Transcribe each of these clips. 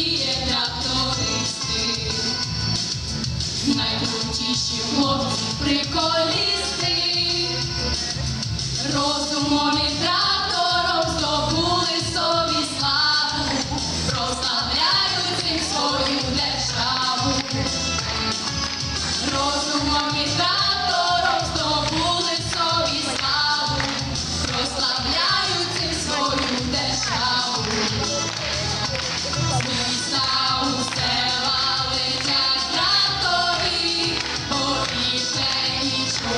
Є трактористи, найкрутіші хлопці приколісти, розумом і трактором здобули собі славу, прославляють цим свою державу, розумом і трактором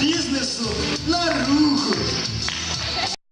бізнесу на руху.